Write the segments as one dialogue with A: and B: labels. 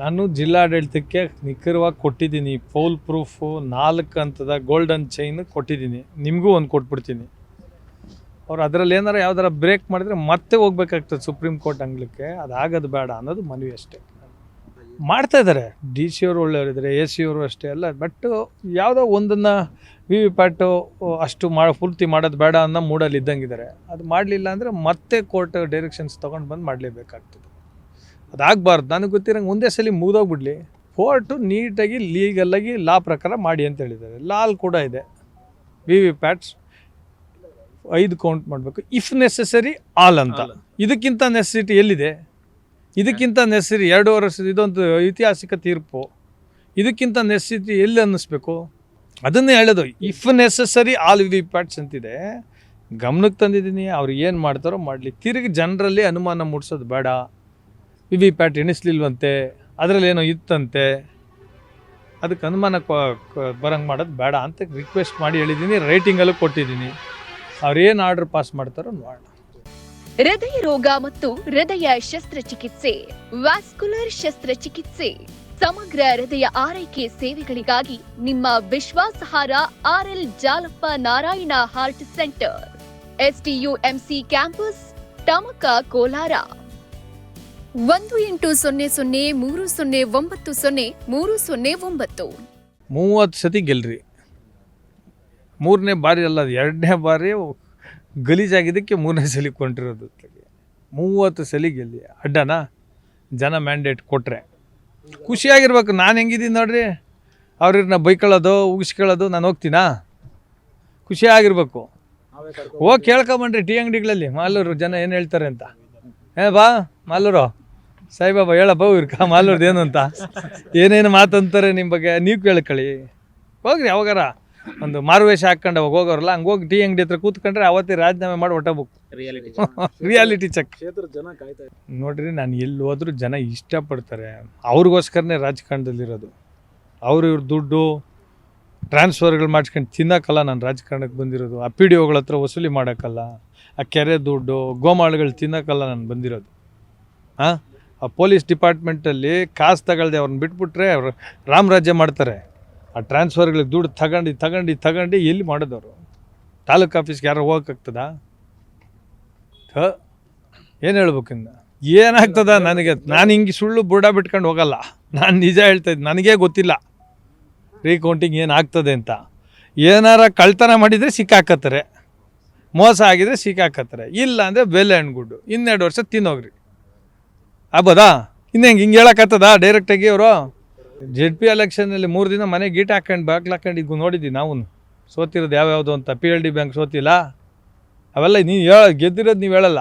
A: ನಾನು ಜಿಲ್ಲಾಡಳಿತಕ್ಕೆ ನಿಖರವಾಗಿ ಕೊಟ್ಟಿದ್ದೀನಿ ಫೌಲ್ ಪ್ರೂಫು ನಾಲ್ಕು ಹಂತದ ಗೋಲ್ಡನ್ ಚೈನ್ ಕೊಟ್ಟಿದ್ದೀನಿ. ನಿಮಗೂ ಒಂದು ಕೊಟ್ಬಿಡ್ತೀನಿ. ಅವ್ರು ಅದರಲ್ಲಿ ಏನಾರ ಯಾವ್ದಾರ ಬ್ರೇಕ್ ಮಾಡಿದ್ರೆ ಮತ್ತೆ ಹೋಗ್ಬೇಕಾಗ್ತದೆ ಸುಪ್ರೀಂ ಕೋರ್ಟ್ ಅಂಗ್ಲಕ್ಕೆ. ಅದಾಗೋದು ಬೇಡ ಅನ್ನೋದು ಮನವಿ ಅಷ್ಟೇ. ಮಾಡ್ತಾ ಇದ್ದಾರೆ ಡಿ ಸಿ ಅವರು ಒಳ್ಳೆಯವರಿದ್ದಾರೆ ಎ ಸಿ ಅವರು ಅಷ್ಟೇ ಅಲ್ಲ ಬಟ್ ಯಾವುದೋ ಒಂದನ್ನು ವಿ ವಿ ಪ್ಯಾಟು ಅಷ್ಟು ಮಾಡಿ ಪೂರ್ತಿ ಮಾಡೋದು ಬೇಡ ಅನ್ನೋ ಮೂಡಲ್ಲಿ ಇದ್ದಂಗಿದ್ದಾರೆ ಅದು ಮಾಡಲಿಲ್ಲ ಅಂದರೆ ಮತ್ತೆ ಕೋರ್ಟ್ ಡೈರೆಕ್ಷನ್ಸ್ ತೊಗೊಂಡು ಬಂದು ಮಾಡಲೇಬೇಕಾಗ್ತದೆ. ಅದಾಗಬಾರ್ದು. ನನಗೆ ಗೊತ್ತಿರಂಗೆ ಒಂದೇ ಸಲ ಮುಗಿದೋಗ್ಬಿಡ್ಲಿ. ಕೋರ್ಟು ನೀಟಾಗಿ ಲೀಗಲ್ಲಾಗಿ ಲಾ ಪ್ರಕಾರ ಮಾಡಿ ಅಂತ ಹೇಳಿದ್ದಾರೆ. ಲಾಲ್ ಕೂಡ ಇದೆ. ವಿ ವಿ ಪ್ಯಾಟ್ಸ್ ಐದು ಕೌಂಟ್ ಮಾಡಬೇಕು. ಇಫ್ ನೆಸೆಸರಿ ಆಲ್ ಅಂತ. ಇದಕ್ಕಿಂತ ನೆಸೆಸಿಟಿ ಎಲ್ಲಿದೆ? ಇದಕ್ಕಿಂತ ನೆಸೆಸರಿ ಎರಡು ವರ್ಷದ ಇದೊಂದು ಐತಿಹಾಸಿಕ ತೀರ್ಪು. ಇದಕ್ಕಿಂತ ನೆಸೆಸಿಟಿ ಎಲ್ಲಿ ಅನ್ನಿಸ್ಬೇಕು? ಅದನ್ನೇ ಹೇಳೋದು. If necessary all V PATs ಅಂತಿದೆ ಗಮನಕ್ಕೆ ತಂದಿದ್ದೀನಿ ಅವ್ರು ಏನು ಮಾಡ್ತಾರೋ ಮಾಡಲಿ. ತಿರುಗಿ ಜನರಲ್ಲಿ ಅನುಮಾನ ಮೂಡಿಸೋದು ಬೇಡ. ವಿ ವಿ ಪ್ಯಾಟ್ ಎಣಿಸ್ಲಿಲ್ವಂತೆ, ಅದರಲ್ಲಿ ಏನೋ ಇತ್ತಂತೆ, ಅದಕ್ಕೆ ಅನುಮಾನ ಬರಂಗೆ ಮಾಡೋದು ಬೇಡ ಅಂತ ರಿಕ್ವೆಸ್ಟ್ ಮಾಡಿ ಹೇಳಿದ್ದೀನಿ ರೈಟಿಂಗಲ್ಲೂ ಕೊಟ್ಟಿದ್ದೀನಿ ಅವ್ರೇನು ಆರ್ಡರ್ ಪಾಸ್ ಮಾಡ್ತಾರೋ ನೋಡೋಣ.
B: ಹೃದಯ ರೋಗ ಮತ್ತು ಹೃದಯ ಶಸ್ತ್ರಚಿಕಿತ್ಸೆ ವ್ಯಾಸ್ಕುಲರ್ ಶಸ್ತ್ರಚಿಕಿತ್ಸೆ, ಸಮಗ್ರ ಹೃದಯ ಆರೈಕೆ ಸೇವೆಗಳಿಗಾಗಿ ನಿಮ್ಮ ವಿಶ್ವಾಸಹಾರ R L Jalappa Narayana heart centre STUMC campus Tamaka Kolar. ಒಂದು ಎಂಟು ಸೊನ್ನೆ ಸೊನ್ನೆ, ಮೂರು ಸೊನ್ನೆ ಒಂಬತ್ತು ಸೊನ್ನೆ, ಮೂರು ಸೊನ್ನೆ ಒಂಬತ್ತು.
A: ಮೂವತ್ತು ಸತಿ ಗೆಲ್ರಿ. ಮೂರನೇ ಬಾರಿ ಅಲ್ಲ, ಅದು ಎರಡನೇ ಬಾರಿ ಗಲೀಜಾಗಿದ್ದಕ್ಕೆ ಮೂರನೇ ಸಲಿ ಕೊಂಡಿರೋದು ಮೂವತ್ತು ಸಲಿ ಗೆಲ್ಲಿ. ಅಡ್ಡನಾ? ಜನ ಮ್ಯಾಂಡೇಟ್ ಕೊಟ್ಟರೆ ಖುಷಿಯಾಗಿರ್ಬೇಕು, ನಾನು ಹೆಂಗಿದ್ದೀನಿ ನೋಡ್ರಿ. ಅವ್ರನ್ನ ಬೈಕೊಳ್ಳೋದು, ಉಗಿಸ್ಕೊಳ್ಳೋದು, ನಾನು ಹೋಗ್ತೀನಾ? ಖುಷಿಯಾಗಿರ್ಬೇಕು. ಹೋಗಿ ಕೇಳ್ಕೊಂಬನ್ರಿ ಟೀ ಅಂಗಡಿಗಳಲ್ಲಿ. ಮಾಲೂರು ಜನ ಏನು ಹೇಳ್ತಾರೆ ಅಂತ. ಏ ಬಾ, ಮಾಲೂರು. ಸಾಯಿಬಾಬಾ ಹೇಳಪ್ಪ ಇರ್ಕ ಮಾಲೂರ್ದು ಏನು ಅಂತ. ಏನೇನು ಮಾತಂತಾರೆ ನಿಮ್ಮ ಬಗ್ಗೆ ನೀವು ಕೇಳ್ಕೊಳ್ಳಿ. ಹೋಗ್ರಿ ಯಾವಾಗಾರ. ಒಂದು ಮಾರುವೇಷ ಹಾಕೊಂಡು ಅವಾಗ ಹೋಗೋರಲ್ಲ ಹಂಗೆ ಹೋಗಿ ಟೀ ಅಂಗಡಿ ಹತ್ರ ಕೂತ್ಕೊಂಡ್ರೆ ಅವತ್ತೇ ರಾಜೀನಾಮೆ ಮಾಡಿ ಹೊಟ್ಟಬೇಕು
C: ರಿಯಾಲಿಟಿ
A: ರಿಯಾಲಿಟಿ ಚೆಕ್
C: ಕ್ಷೇತ್ರದ ಜನ ಕಾಯ್ತಾ.
A: ನೋಡ್ರಿ ನಾನು ಎಲ್ಲಿ ಹೋದ್ರೂ ಜನ ಇಷ್ಟಪಡ್ತಾರೆ. ಅವ್ರಿಗೋಸ್ಕರನೇ ರಾಜಕಾರಣದಲ್ಲಿರೋದು ಅವ್ರ ಇವ್ರ ದುಡ್ಡು ಟ್ರಾನ್ಸ್ಫರ್ಗಳು ಮಾಡ್ಸ್ಕೊಂಡು ತಿನ್ನೋಕ್ಕಲ್ಲ ನಾನು ರಾಜಕಾರಣಕ್ಕೆ ಬಂದಿರೋದು. ಆ ಪಿ ಡಿ ಒಗಳ ಹತ್ರ ವಸೂಲಿ ಮಾಡೋಕ್ಕಲ್ಲ. ಆ ಕೆರೆ ದುಡ್ಡು ಗೋಮಾಳುಗಳು ತಿನ್ನೋಕ್ಕಲ್ಲ ನಾನು ಬಂದಿರೋದು. ಹಾಂ ಆ ಪೊಲೀಸ್ ಡಿಪಾರ್ಟ್ಮೆಂಟಲ್ಲಿ ಕಾಸು ತಗೊಳ್ದೆ ಅವ್ರನ್ನ ಬಿಟ್ಬಿಟ್ರೆ ಅವರು ರಾಮರಾಜ್ಯ ಮಾಡ್ತಾರೆ. ಆ ಟ್ರಾನ್ಸ್ಫರ್ಗಳಿಗೆ ದುಡ್ಡು ತಗೊಂಡು ತಗೊಂಡು ತಗೊಂಡು ಎಲ್ಲಿ ಮಾಡೋದವರು? ತಾಲೂಕು ಆಫೀಸ್ಗೆ ಯಾರು ಹೋಗೋಕ್ಕಾಗ್ತದಾ? ಏನು ಹೇಳ್ಬೇಕು ಇನ್ನು? ಏನಾಗ್ತದ ನನಗೆ? ನಾನು ಹಿಂಗೆ ಸುಳ್ಳು ಬುಡ ಬಿಟ್ಕೊಂಡು ಹೋಗಲ್ಲ. ನಾನು ನಿಜ ಹೇಳ್ತಾ ಇದ್ದೆ ನನಗೇ ಗೊತ್ತಿಲ್ಲ. ರೀಕೌಂಟಿಂಗ್ ಏನಾಗ್ತದೆ ಅಂತ. ಏನಾರ ಕಳ್ತನ ಮಾಡಿದರೆ ಸಿಕ್ಕಾಕತ್ತಾರೆ. ಮೋಸ ಆಗಿದರೆ ಸಿಕ್ಕಾಕತ್ತಾರೆ. ಇಲ್ಲ ಅಂದರೆ ಬೆಲೆ ಹಣ್ಗುಡ್ಡು ಇನ್ನೆರಡು ವರ್ಷ ತಿನ್ನೋಗ್ರಿ. ಆಗ್ಬೋದಾ? ಇನ್ನು ಹೆಂಗೆ ಹಿಂಗೆ ಹೇಳಕ್ಕತ್ತದ ಡೈರೆಕ್ಟಾಗಿ ಅವರು? ಜೆಡ್ ಪಿ ಎಲೆಕ್ಷನಲ್ಲಿ ಮೂರು ದಿನ ಮನೆ ಗೀಟ್ ಹಾಕೊಂಡು ಬಾಗ್ಲು ಹಾಕೊಂಡು ಇದು ನೋಡಿದ್ವಿ ನಾವು ಸೋತಿರೋದು ಯಾವ್ಯಾವುದು ಅಂತ ಪಿ ಎಲ್ ಡಿ ಬ್ಯಾಂಕ್ ಸೋತಿಲ್ಲ. ಅವೆಲ್ಲ ನೀವು ಹೇಳ, ಗೆದ್ದಿರೋದು ನೀವು ಹೇಳಲ್ಲ.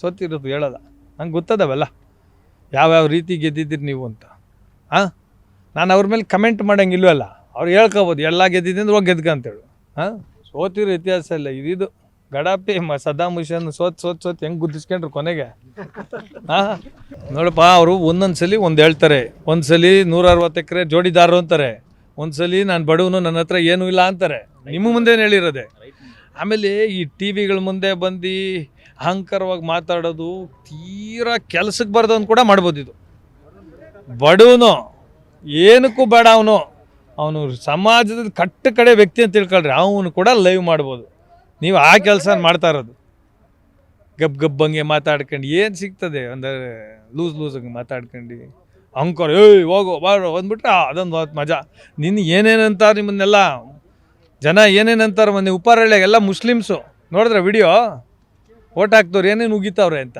A: ಸೋತಿರೋದು ಹೇಳಲ್ಲ. ನಂಗೆ ಗೊತ್ತದವೆಲ್ಲ. ಯಾವ್ಯಾವ ರೀತಿ ಗೆದ್ದಿದ್ದೀರಿ ನೀವು ಅಂತ. ಹಾಂ ನಾನು ಅವ್ರ ಮೇಲೆ ಕಮೆಂಟ್ ಮಾಡೋಂಗಿಲ್ವಲ್ಲ ಅವ್ರು ಹೇಳ್ಕೊಬೋದು, ಎಲ್ಲ ಗೆದ್ದಿದ್ದೀನಿ ಅಂದ್ರೆ ಹೋಗಿ ಗೆದ್ಕ ಅಂತೇಳು. ಹಾಂ ಸೋತಿರೋ ಇತಿಹಾಸ ಇಲ್ಲ ಇದಿದು ಗಡಾಪಿ ಮ ಸದ್ದಾಮ್ ಮುಷನ್ ಸೋತ್ ಸೋತ್ ಸೋತ್ ಹೆಂಗೆ ಗುದ್ದಿಸ್ಕೊಂಡ್ರು ಕೊನೆಗೆ? ಹಾಂ ನೋಡಪ್ಪ, ಅವರು ಒಂದೊಂದು ಸಲ ಒಂದು ಹೇಳ್ತಾರೆ. ಒಂದು ಸಲ ನೂರ ಅರವತ್ತು ಎಕರೆ ಜೋಡಿದಾರರು ಅಂತಾರೆ. ಒಂದು ಸಲ ನಾನು ಬಡವನು ನನ್ನ ಹತ್ರ ಏನೂ ಇಲ್ಲ ಅಂತಾರೆ. ನಿಮ್ಮ ಮುಂದೆನೇ ಹೇಳಿರೋದೆ? ಆಮೇಲೆ ಈ ಟಿ ವಿಗಳ ಮುಂದೆ ಬಂದು ಅಹಂಕಾರವಾಗಿ ಮಾತಾಡೋದು ತೀರಾ ಕೆಲ್ಸಕ್ಕೆ ಬರ್ದವನು ಕೂಡ ಮಾಡ್ಬೋದು ಇದು. ಬಡವನು, ಏನಕ್ಕೂ ಬೇಡ ಅವನು. ಅವನು ಸಮಾಜದ ಕಟ್ಟ ಕಡೆ ವ್ಯಕ್ತಿ ಅಂತ ತಿಳ್ಕೊಳ್ರಿ. ಅವನು ಕೂಡ ಲೈವ್ ಮಾಡ್ಬೋದು. ನೀವು ಆ ಕೆಲಸ ಮಾಡ್ತಾ ಇರೋದು. ಗಬ್ ಗಬ್ಬಂಗೆ ಮಾತಾಡ್ಕೊಂಡು ಏನು ಸಿಗ್ತದೆ? ಅಂದರೆ ಲೂಸ್ ಲೂಸಂಗೆ ಮಾತಾಡ್ಕೊಂಡು. ಅಂಕೋರ್ ಏಯ್, ಹೋಗು, ಬಾರೋ. ಅಂದ್ಬಿಟ್ರೆ ಅದೊಂದು ಹೊತ್ತು ಮಜಾ. ನಿನ್ನ ಏನೇನಂತಾರೆ ನಿಮ್ಮನ್ನೆಲ್ಲ? ಜನ ಏನೇನಂತಾರೆ ಮೊನ್ನೆ ಉಪ್ಪಾರಳ್ಳಿಯಾಗ ಎಲ್ಲ ಮುಸ್ಲಿಮ್ಸು. ನೋಡಿದ್ರೆ ವಿಡಿಯೋ? ಓಟ್ ಹಾಕ್ತವ್ರು ಏನೇನು ಉಗಿತಾವ್ರೆ ಅಂತ?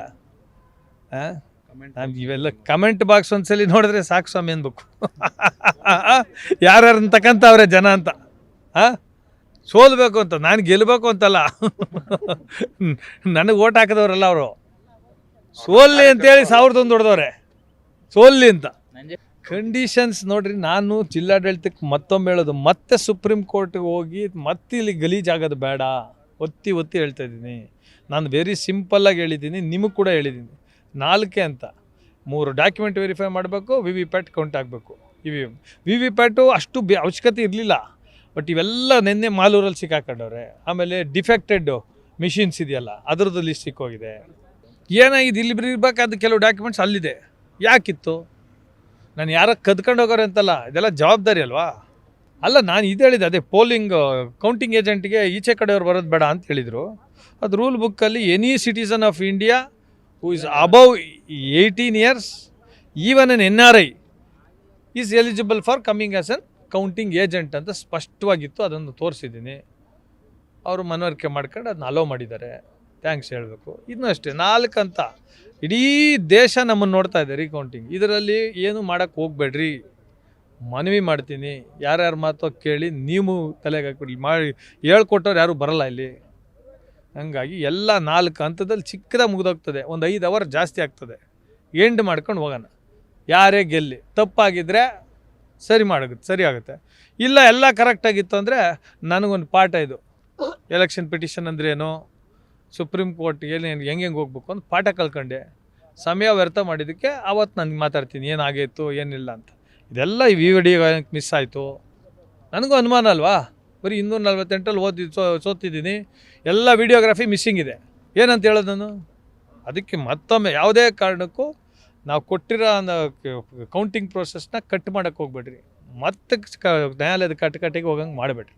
A: ಹಾಂ ಇವೆಲ್ಲ ಕಮೆಂಟ್ ಬಾಕ್ಸ್ ಒಂದ್ಸಲಿ ನೋಡಿದ್ರೆ ಸಾಕು ಸ್ವಾಮಿ ಅನ್ಬೇಕು ಯಾರ್ಯಾರನ್ನ ತಕಂತವ್ರೆ ಜನ ಅಂತ? ಹಾಂ ಸೋಲ್ಬೇಕು ಅಂತ ನಾನು ಗೆಲ್ಲಬೇಕು ಅಂತಲ್ಲ. ನನಗೆ ಓಟ್ ಹಾಕಿದವರಲ್ಲ ಅವರು. ಸೋಲ್ಲಿ ಅಂತೇಳಿ ಸಾವಿರದ ಒಂದು ಹೊಡೆದವ್ರೆ. ಸೋಲ್ಲಿ ಅಂತ. ಕಂಡೀಷನ್ಸ್ ನೋಡ್ರಿ ನಾನು ಜಿಲ್ಲಾಡಳಿತಕ್ಕೆ ಮತ್ತೊಮ್ಮೆ ಹೇಳೋದು ಮತ್ತೆ ಸುಪ್ರೀಂ ಕೋರ್ಟ್ಗೆ ಹೋಗಿ ಮತ್ತೆ ಇಲ್ಲಿ ಗಲೀಜಾಗೋದು ಬೇಡ. ಒತ್ತಿ ಒತ್ತಿ ಹೇಳ್ತಾ ಇದ್ದೀನಿ. ನಾನು ವೆರಿ ಸಿಂಪಲ್ಲಾಗಿ ಹೇಳಿದ್ದೀನಿ ನಿಮಗೆ ಕೂಡ ಹೇಳಿದ್ದೀನಿ. ನಾಲ್ಕೇ ಅಂತ. ಮೂರು ಡಾಕ್ಯುಮೆಂಟ್ ವೆರಿಫೈ ಮಾಡಬೇಕು ವಿ ವಿ ಪ್ಯಾಟ್ ಕೌಂಟ್ ಆಗಬೇಕು E V V V PAT ಅಷ್ಟು ಬೆ ಅವಶ್ಯಕತೆ ಇರಲಿಲ್ಲ. ಬಟ್ ಇವೆಲ್ಲ ನಿನ್ನೆ ಮಾಲೂರಲ್ಲಿ ಸಿಕ್ಕಾಕೊಂಡವ್ರೆ. ಆಮೇಲೆ ಡಿಫೆಕ್ಟೆಡ್ ಮಿಷಿನ್ಸ್ ಇದೆಯಲ್ಲ, ಅದರದ್ದು ಲಿಸ್ಟ್ ಸಿಕ್ಕೋಗಿದೆ. ಏನಾಗಿದೆ? ಇಲ್ಲಿ ಇರಬೇಕಾದ ಕೆಲವು ಡಾಕ್ಯುಮೆಂಟ್ಸ್ ಅಲ್ಲಿದೆ. ಯಾಕಿತ್ತು? ನಾನು ಯಾರ ಕದ್ಕೊಂಡು ಹೋಗೋರೆ ಅಂತಲ್ಲ, ಇದೆಲ್ಲ ಜವಾಬ್ದಾರಿ ಅಲ್ವಾ? ಅಲ್ಲ, ನಾನು ಇದು ಹೇಳಿದೆ, ಅದೇ ಪೋಲಿಂಗ್ ಕೌಂಟಿಂಗ್ ಏಜೆಂಟ್ಗೆ ಈಚೆ ಕಡೆಯವ್ರು ಬರೋದು ಬೇಡ ಅಂತ ಹೇಳಿದರು. ಅದು ರೂಲ್ ಬುಕ್ಕಲ್ಲಿ any citizen of India who is above eighteen years even N N R I is eligible for coming as an counting agent ಅಂತ ಸ್ಪಷ್ಟವಾಗಿತ್ತು, ಅದನ್ನು ತೋರಿಸಿದ್ದೀನಿ. ಅವರು ಮನವರಿಕೆ ಮಾಡ್ಕೊಂಡು ಅದನ್ನ ಅಲೋ ಮಾಡಿದ್ದಾರೆ. ಥ್ಯಾಂಕ್ಸ್ ಹೇಳಬೇಕು. ಇದನ್ನೂ ಅಷ್ಟೇ, ನಾಲ್ಕು ಅಂತ. ಇಡೀ ದೇಶ ನಮ್ಮನ್ನು ನೋಡ್ತಾ ಇದೆ ರೀಕೌಂಟಿಂಗ್ ಇದರಲ್ಲಿ ಏನು ಮಾಡೋಕ್ಕೆ ಹೋಗ್ಬೇಡ್ರಿ. ಮನವಿ ಮಾಡ್ತೀನಿ. ಯಾರ್ಯಾರ ಮಾತೋ ಕೇಳಿ ನೀವು ತಲೆಗೆ ಹಾಕ್ಬಿಡಿ ಮಾಡಿ, ಹೇಳ್ಕೊಟ್ಟವ್ರು ಯಾರೂ ಬರಲ್ಲ ಇಲ್ಲಿ. ಹಂಗಾಗಿ ಎಲ್ಲ ನಾಲ್ಕು ಹಂತದಲ್ಲಿ ಚಿಕ್ಕದಾಗಿ ಮುಗಿದೋಗ್ತದೆ. ಒಂದು ಐದು ಅವರ್ ಜಾಸ್ತಿ ಆಗ್ತದೆ. ಎಂಡ್ ಮಾಡ್ಕೊಂಡು ಹೋಗೋಣ. ಯಾರೇ ಗೆಲ್ಲಿ ತಪ್ಪಾಗಿದ್ದರೆ ಸರಿ ಮಾಡುತ್ತೆ ಸರಿ ಆಗುತ್ತೆ. ಇಲ್ಲ, ಎಲ್ಲ ಕರೆಕ್ಟಾಗಿತ್ತು ಅಂದರೆ ನನಗೊಂದು ಪಾಠ ಇದು. ಎಲೆಕ್ಷನ್ ಪಿಟಿಷನ್ ಅಂದ್ರೇನು ಸುಪ್ರೀಂ ಕೋರ್ಟ್ ಏನು ಹೆಂಗೆ ಹೆಂಗೆ ಹೋಗ್ಬೇಕು ಅಂತ ಪಾಠ ಕಲ್ಕೊಂಡೆ ಸಮಯ ವ್ಯರ್ಥ ಮಾಡಿದ್ದಕ್ಕೆ ಅವತ್ತು ನಾನು ಮಾತಾಡ್ತೀನಿ ಏನಾಗಿತ್ತು ಏನಿಲ್ಲ ಅಂತ. ಇದೆಲ್ಲ ಈ ವಿಡಿಯೋ ಮಿಸ್ ಆಯಿತು? ನನಗೂ ಅನುಮಾನ ಅಲ್ವಾ? ಬರೀ ಇನ್ನೂರ ನಲ್ವತ್ತೆಂಟಲ್ಲಿ ಓದಿ ಸೋ ಸೋತಿದ್ದೀನಿ. ಎಲ್ಲ ವಿಡಿಯೋಗ್ರಫಿ ಮಿಸ್ಸಿಂಗ್ ಇದೆ. ಏನಂತ ಹೇಳೋದು ನಾನು? ಅದಕ್ಕೆ ಮತ್ತೊಮ್ಮೆ ಯಾವುದೇ ಕಾರಣಕ್ಕೂ ನಾವು ಕೊಟ್ಟಿರೋ ಕೌಂಟಿಂಗ್ ಪ್ರೋಸೆಸ್ನ ಕಟ್ ಮಾಡೋಕ್ಕೆ ಹೋಗ್ಬೇಡ್ರಿ. ಮತ್ತೆ ನ್ಯಾಯಾಲಯದ ಕಟ್ಟಕಟ್ಟಿಗೆ ಹೋಗಂಗೆ ಮಾಡಬೇಡ್ರಿ.